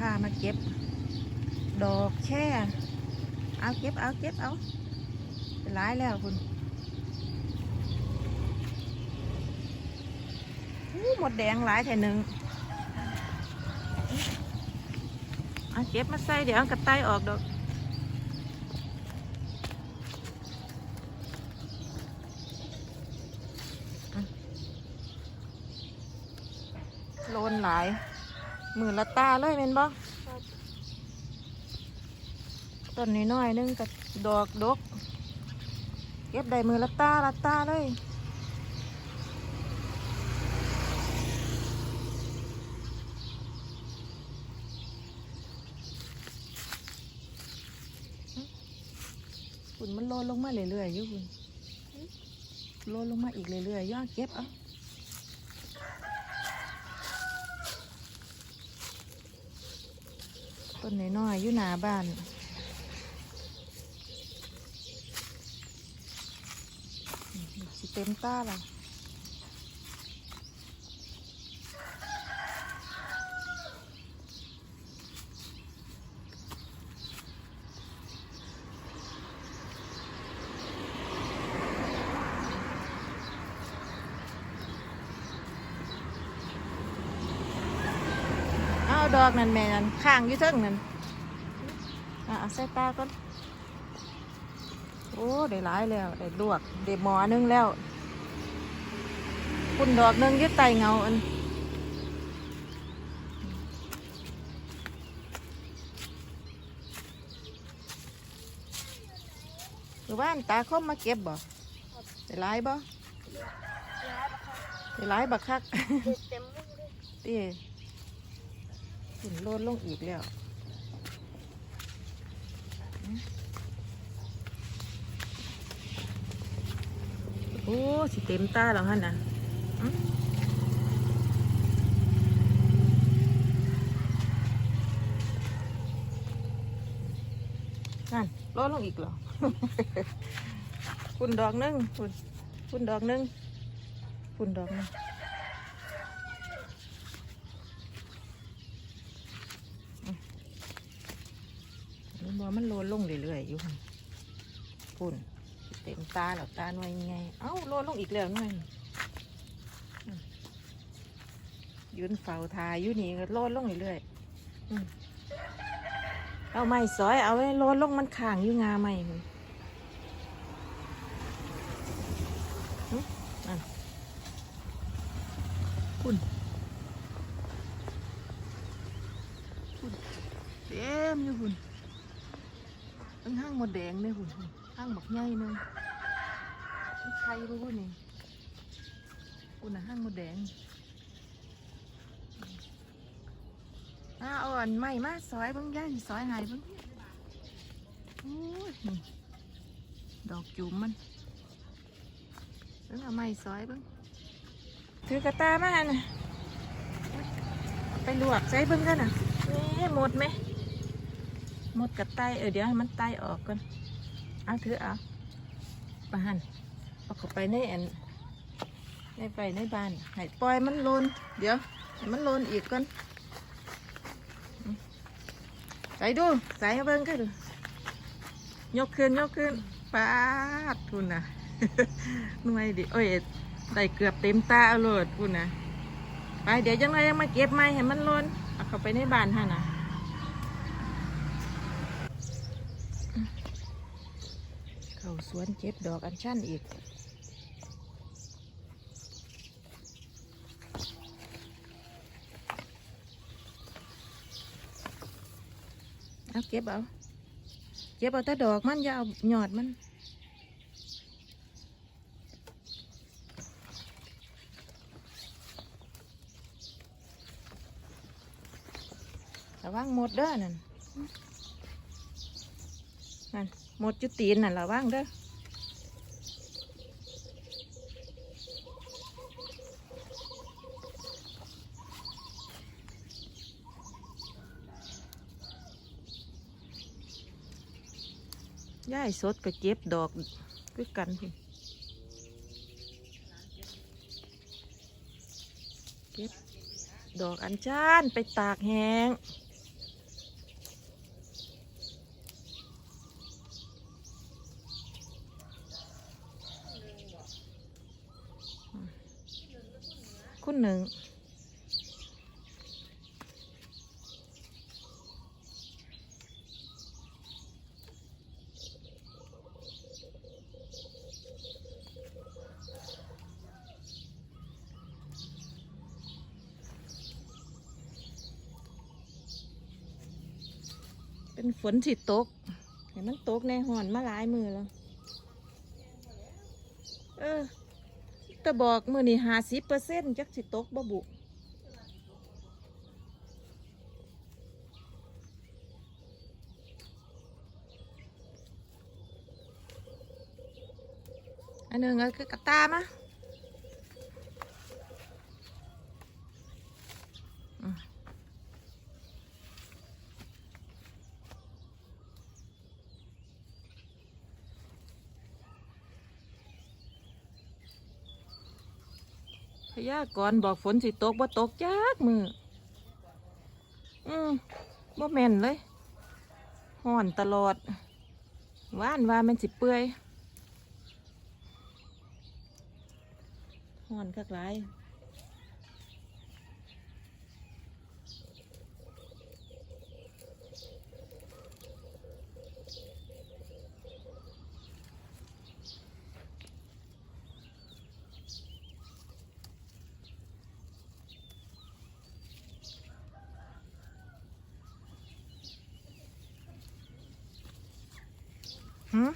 พามาเก็บ ดอกแช่ เอาเก็บเอาเก็บเอาเป็นร้ายแล้วคุณหมดแดงหลายแท่หนึ่งเอาเก็บมาใส่เดี๋ยวเอากระต่ายออกดอกโลนหลาย มือละตาเลยเป็นบ่ต้นน้อยๆนึงกับดอกดก เก็บได้มือละตาละตาเลยฝุ่นมันโลนลงมาเรื่อยๆอยู่คุณโลนลงมาอีกเรื่อยๆย่อเก็บเอา ต้นน้อยๆอยู่หน้าบ้านสิเต็มตาและ ดอกนั่นแม่นั่นข้างอยู่เทิงนั่นอะเอาใส่ตาก่อนโอ้ได้หลายแล้วได้ลวกได้หมอนึงแล้วคุณดอกนึงยึดไตเงาอันหรือว่าตาคมมาเก็บบ่ได้หลายบ่ได้หลายบักคักเต็มมุ้งเลยตี ขึ้นโลดลงอีกแล้วโอ้สิเต็มตาแล้วฮะนะนั่นโลดลงอีกเหรอ คุณดอกหนึงคุณคุณดอกหนึงคุณดอกนึง มันบ่มันโลนลงเรื่อยๆอยู่นปุ่นเต็มตาแล้วตาหน่วยไงเอ้าโลนลงอีกแล้วหน่อยยืนเฝ้าทายอยู่นี่ก็โลนลงเรื่อยๆเอาไม้สอยเอาไว้โลนลงมันข่างอยู่งาไม้มันหึอะปุ่นปุ่นเต็มอยู่ปุ่น ตั้งห้างมดแดงเนี่ยหุ่นห้างบักใหญ่เนึงใครรู้นี่อุ่นน่ะห้างมดแดงอ้าอาอันใหม่มาซอยบางย่างซอยหายบางอดอกจุ่มมันเบิ่งเอาไม้ซอยบ้างถือกระตามาน่ะ ไปลวกใส่เบิ่งกันน่ะนี่หมดไหม มดกับไตเออเดี๋ยวให้มันไตออกก่อนเอาถือเอาปหันเอาเข้าไปในอันในไปในบ้านให้ปล่อยมันโลนเดี๋ยวให้มันโลนอีกก่อนใส่ดูใส่เบิ่งกันดูยกขึ้นยกขึ้นปาดทุนนะหน่วยดิโอ้ยได้เกือบเต็มตาเอาโลดทุนนะไปเดี๋ยวยังไงยังมาเก็บไม้ให้มันโลนเอาเข้าไปในบ้านฮะนะ เข้าสวนเก็บดอกอัญชันอีกเอาเก็บเอา เก็บเอาแต่ดอกมันอย่าเอาหยอดมันระวังหมดเด้อนั่น นั่นหมดจุตีนนั่นระวังเด้อย้ายสดก็เก็บดอกคือกันพี่เก็บดอกอัญชันไปตากแห้ง คุณหนึ่งเป็นฝนสิตกเห็นมันตกในหอนมาหลายมือแล้ว เออ ตะบอกมือนี่ห้าสิบเปอร์เซ็นต์จักสิตกบ่บุอันหนึ่งก็คือกระตามะ พยากรณ์บอกฝนสิตกว่าตกยากมือ อืมบ่แม่นเลยห่อนตลอด ว่านว่ามันสิเปื่อยห่อนคักหลาย หืม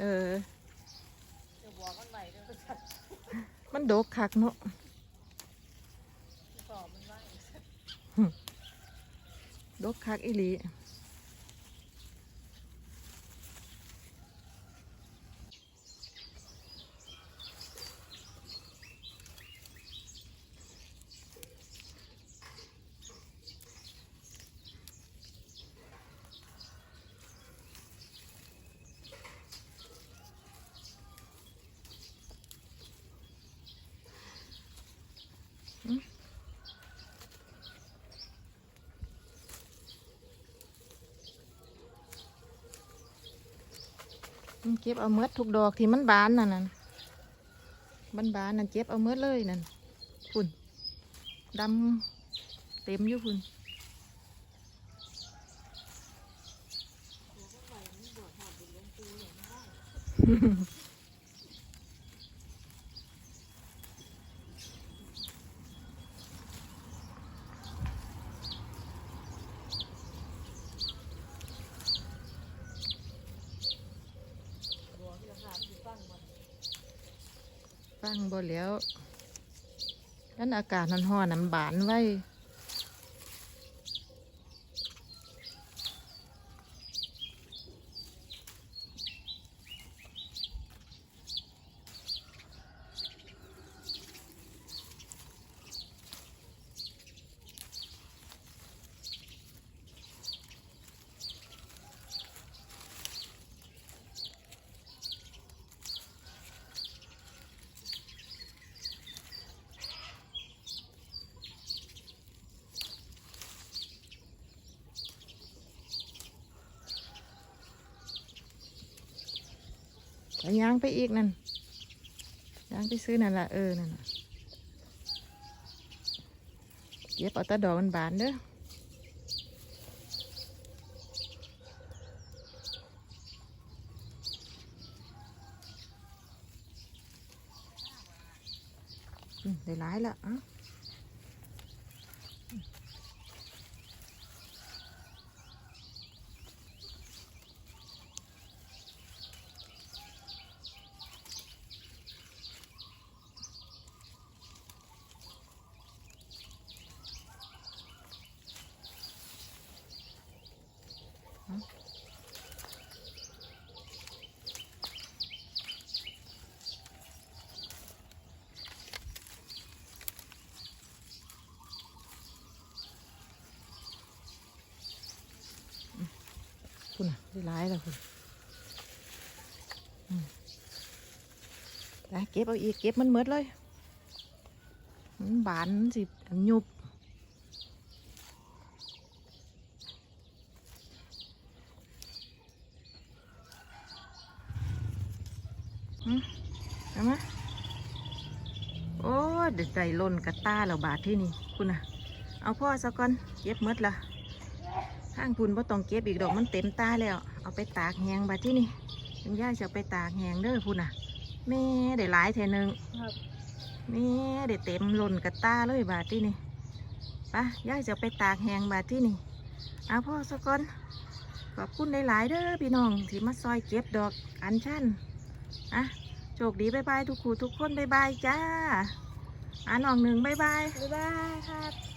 เออ มันโดกคักเนาะ ดกคักอีหลี มันเก็บเอาเมดทุกดอกที่มันบานนั่นน่ะบานบานนั่นเก็บเอาเมดเลยนั่นคุณดำเต็มอยู่คุณ ฟังบ่แล้วนั่นอากาศนันหอนันบานไว้ ก็ย่างไปอีกนั่นย่างไปซื้อนั่นละเออนั่นน่ะเก็บเอาตะดอกมันบานเด้อได้หลายและอะ คุณน่ะได้หลายแล้วคุณอืมนะเก็บเอาอีกเก็บมันเมดเลย มันบานสิหยุบอืมเอามาโอ้เด็ดใจล่นกระต้าแล้วบาทที่นี่คุณน่ะ เอาพ่อซะก่อนเก็บหมดละ ข้างคุณพ่ต้องเก็บอีกดอกมันเต็มตาแล้ว เอาไปตากแหงบาทที่นี่คุณย่าจะเอาไปตากแหงเด้อคุณน่ะแม่ได้หลายแท่หนึงครับแม่ได้เต็มล้นกระตาเลยบาทที่นี่ไปะย่าจะเอาไปตากแหงบาทที่นี่เอาพ่อซะก่อนขอบคุณหลายๆเด้อพี่น้องที่มาซอยเก็บดอกอัญชันอะโชคดีบายบายทุกคู่ทุกคนบายบายจ้าอ่าน้องหนึ่งบายบายบ๊ายบายครับ